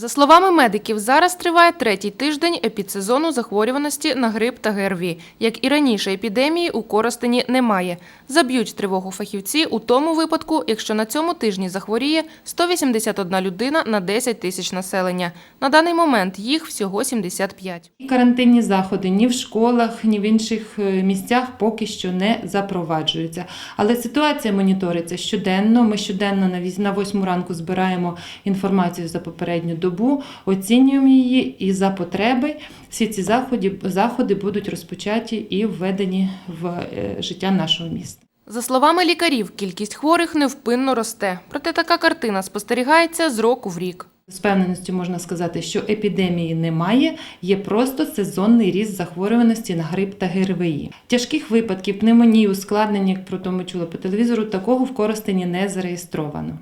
За словами медиків, зараз триває третій тиждень епідсезону захворюваності на грип та ГРВІ. Як і раніше, епідемії у Коростені немає. Заб'ють тривогу фахівці у тому випадку, якщо на цьому тижні захворіє 181 людина на 10 тисяч населення. На даний момент їх всього 75. Карантинні заходи ні в школах, ні в інших е, місцях поки що не запроваджуються. Але ситуація моніториться щоденно. Ми щоденно на 8 ранку збираємо інформацію за попередню добу, оцінюємо її і за потреби всі ці заходи, заходи будуть розпочаті і введені в е, життя нашого міста. За словами лікарів, кількість хворих невпинно росте. Проте така картина спостерігається з року в рік. З певненістю можна сказати, що епідемії немає, є просто сезонний ріст захворюваності на грип та ГРВІ. Тяжких випадків пневмонії, ускладнень, як про то ми чули по телевізору, такого в Коростені не зареєстровано.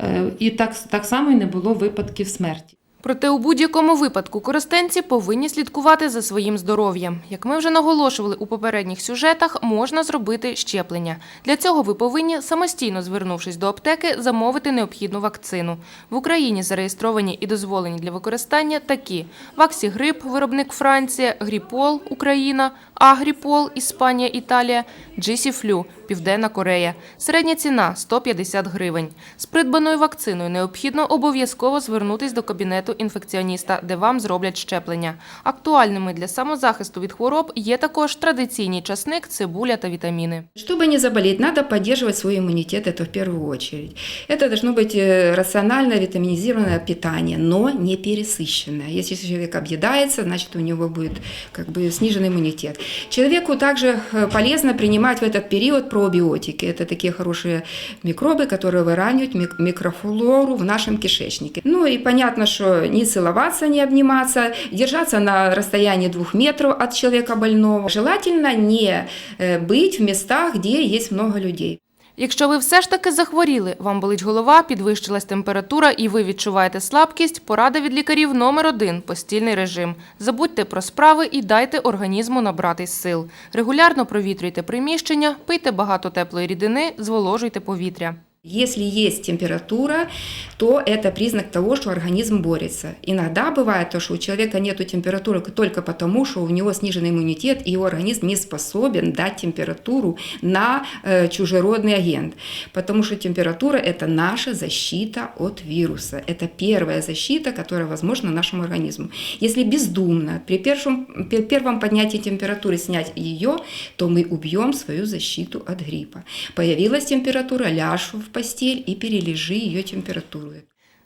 Е, І так, так само і не було випадків смерті. Проте у будь-якому випадку користенці повинні слідкувати за своїм здоров'ям. Як ми вже наголошували у попередніх сюжетах, можна зробити щеплення. Для цього ви повинні, самостійно звернувшись до аптеки, замовити необхідну вакцину. В Україні зареєстровані і дозволені для використання такі: Ваксігрип, виробник Франція, Гріпол, Україна, Агріпол, Іспанія, Італія, Джисіфлю, Південна Корея. Середня ціна 150 гривень. З придбаною вакциною необхідно обов'язково звернутись до кабінету інфекціоніста, де вам зроблять щеплення. Актуальними для самозахисту від хвороб є також традиційний часник, цибуля та вітаміни. Чтобы не заболеть, надо поддерживать свой иммунитет, это в первую очередь. Это должно быть э, рациональное витаминизированное питание, но не пересыщенное. Если человек объедается, значит у него будет как бы сниженный иммунитет. Человеку также э, полезно принимать в этот период пробиотики. Это такие хорошие микробы, которые выравнивают мик- микрофлору в нашем кишечнике. Ну и понятно, что не целоваться, не обниматься, держаться на расстоянии двух метров от человека больного. Желательно не э, быть в местах, где есть много людей. Якщо ви все ж таки захворіли, вам болить голова, підвищилась температура і ви відчуваєте слабкість, порада від лікарів номер один – постільний режим. Забудьте про справи і дайте організму набратись сил. Регулярно провітрюйте приміщення, пийте багато теплої рідини, зволожуйте повітря. Если есть температура, то это признак того, что организм борется. Иногда бывает то, что у человека нет температуры только потому, что у него сниженный иммунитет, и его организм не способен дать температуру на э, чужеродный агент. Потому что температура – это наша защита от вируса. Это первая защита, которая возможна нашему организму. Если бездумно при первом, при первом поднятии температуры снять ее, то мы убьем свою защиту от гриппа. Появилась температура, ляжь в постель и перележи ее температуру.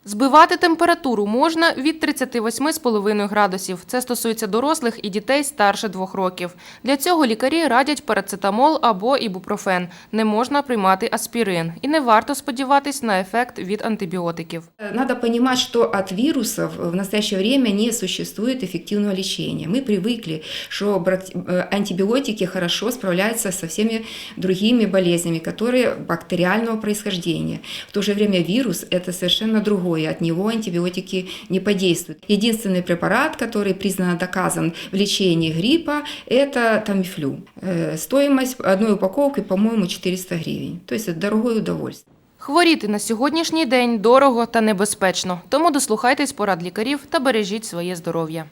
Збивати температуру можна від 38,5 градусів. Це стосується дорослих і дітей старше двох років. Для цього лікарі радять парацетамол або ібупрофен. Не можна приймати аспірин. І не варто сподіватись на ефект від антибіотиків. Надо понимать, что от вирусов в настоящее время не существует эффективного лечения. Мы привыкли, что брак- э, антибиотики хорошо справляются со всеми другими болезнями, которые бактериального происхождения. В то же время вирус – это совершенно другое, от него антибиотики не подействуют. Единственный препарат, который признан доказан в лечении гриппа, это тамифлю. Э, Стоимость одной упаковки, по-моему, 400 гривен. То есть это дорогое удовольствие. Хворіти на сьогоднішній день дорого та небезпечно. Тому дослухайтесь порад лікарів та бережіть своє здоров'я.